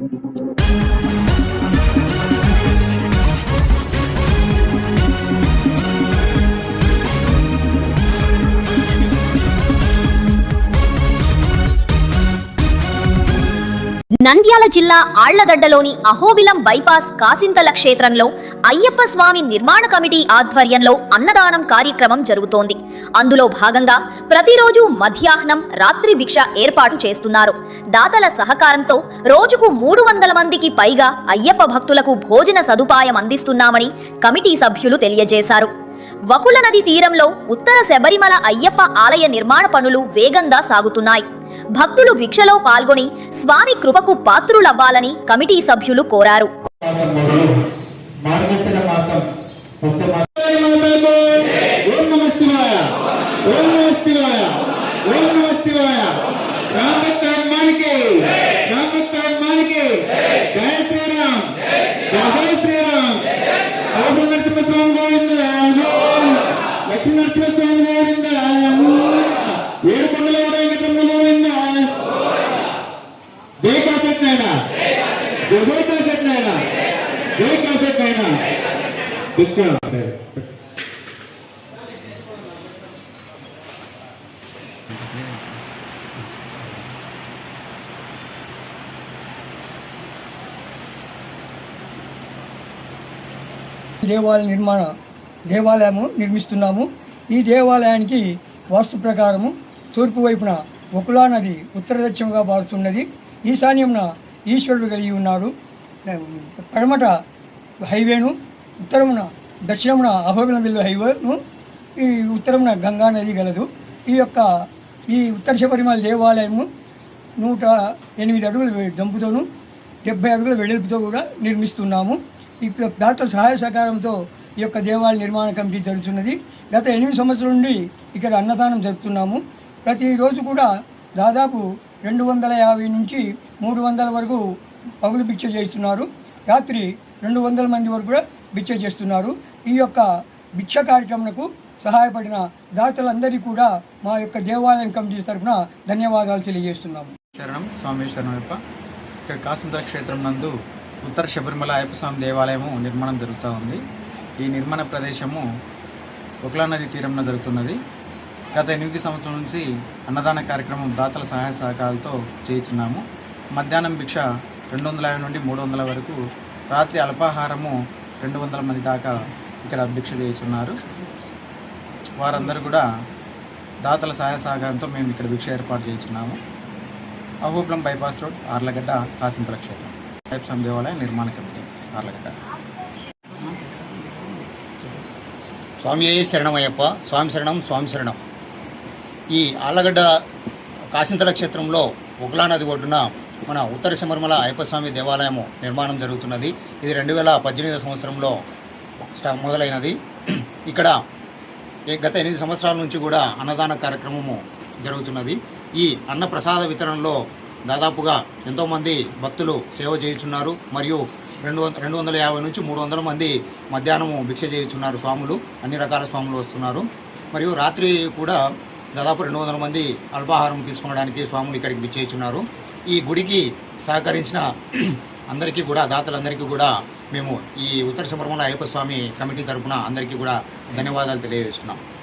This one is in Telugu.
Música నంద్యాల జిల్లా ఆళ్ళదడ్డలోని అహోబిలం బైపాస్ కాసింతల క్షేత్రంలో అయ్యప్ప స్వామి నిర్మాణ కమిటీ ఆధ్వర్యంలో అన్నదానం కార్యక్రమం జరుగుతోంది. అందులో భాగంగా ప్రతిరోజు మధ్యాహ్నం రాత్రి భిక్ష ఏర్పాటు చేస్తున్నారు. దాతల సహకారంతో రోజుకు మూడు వందల మందికి పైగా అయ్యప్ప భక్తులకు భోజన సదుపాయం అందిస్తున్నామని కమిటీ సభ్యులు తెలియజేశారు. వకుల నది తీరంలో ఉత్తర శబరిమల అయ్యప్ప ఆలయ నిర్మాణ పనులు వేగంగా సాగుతున్నాయి. భక్తులు భిక్షలో పాల్గొని స్వామి కృపకు పాత్రులవ్వాలని కమిటీ సభ్యులు కోరారు. దేవాలయ నిర్మాణ దేవాలయము నిర్మిస్తున్నాము. ఈ దేవాలయానికి వాస్తు ప్రకారము తూర్పు వైపున ఒకలా నది ఉత్తర దక్షిణంగా పారుతున్నది ఈశాన్యమున ఈశ్వరుడు కలిగి ఉన్నాడు పడమట హైవేను ఉత్తరమున దక్షిణమున అహోబిల హైవేను ఈ ఉత్తరమున గంగా నది గలదు. ఈ యొక్క ఈ ఉత్తర శబరిమల దేవాలయము నూట ఎనిమిది అడుగుల జంపుతోను డెబ్బై అడుగుల వెడల్పుతో కూడా నిర్మిస్తున్నాము. ఈ దాతల సహాయ సహకారంతో ఈ యొక్క దేవాలయ నిర్మాణ కమిటీ జరుగుతున్నది. గత ఎనిమిది సంవత్సరాల నుండి ఇక్కడ అన్నదానం జరుపుతున్నాము. ప్రతిరోజు కూడా దాదాపు రెండు వందల యాభై నుంచి మూడు వందల వరకు పగులు భిక్ష చేస్తున్నారు రాత్రి రెండు వందల మంది వరకు కూడా భిక్ష చేస్తున్నారు. ఈ యొక్క భిక్ష కార్యక్రమంకు సహాయపడిన దాతలందరికీ కూడా మా యొక్క దేవాలయం కమిటీ తరఫున ధన్యవాదాలు తెలియజేస్తున్నాము. శరణం. స్వామి యొక్క ఇక్కడ కాసింతల క్షేత్రం నందు ఉత్తర శబరిమల అయ్యప్ప స్వామి దేవాలయము నిర్మాణం జరుగుతూ ఉంది. ఈ నిర్మాణ ప్రదేశము ఒకలా నది తీరంలో జరుగుతున్నది. గత ఎనిమిది సంవత్సరాల నుంచి అన్నదాన కార్యక్రమం దాతల సహాయ సహకారాలతో చేయించున్నాము మధ్యాహ్నం భిక్ష రెండు వందల యాభై నుండి మూడు వందల వరకు రాత్రి అల్పాహారము రెండు వందల మంది దాకా ఇక్కడ భిక్ష చేస్తున్నారు వారందరూ కూడా దాతల సహాయ సహకారంతో మేము ఇక్కడ భిక్ష ఏర్పాటు చేస్తున్నాము అహోబిలం బైపాస్ రోడ్ ఆర్లగడ్డ కాసింతల క్షేత్రం. టైప్ సమ్ దేవాలయ నిర్మాణ కమిటీ ఆర్లగడ్డ. స్వామి శరణమయ్యప్ప? స్వామి శరణం స్వామి శరణం. ఈ ఆళ్ళగడ్డ కాసింతల క్షేత్రంలో ఉగ్లా నది ఒడ్డున మన ఉత్తర శమర్మల అయ్యప్ప స్వామి దేవాలయము నిర్మాణం జరుగుతున్నది. ఇది రెండు వేల పద్దెనిమిదవ సంవత్సరంలో స్టా మొదలైనది. ఇక్కడ గత ఎనిమిది సంవత్సరాల నుంచి కూడా అన్నదాన కార్యక్రమము జరుగుతున్నది. ఈ అన్న ప్రసాద వితరణలో దాదాపుగా ఎంతోమంది భక్తులు సేవ చేయుచున్నారు. మరియు రెండు వంద రెండు వందల యాభై నుంచి మూడు వందల మంది మధ్యాహ్నము భిక్ష చేయుచున్నారు స్వాములు. అన్ని రకాల స్వాములు వస్తున్నారు. మరియు రాత్రి కూడా దాదాపు రెండు వందల మంది అల్పాహారం తీసుకోవడానికి స్వాములు ఇక్కడికి విచ్చేస్తున్నారు ఈ గుడికి సహకరించిన అందరికీ కూడా దాతలందరికీ కూడా మేము ఈ ఉత్తర శబరిమల అయ్యప్ప స్వామి కమిటీ తరఫున అందరికీ కూడా ధన్యవాదాలు తెలియజేస్తున్నాం.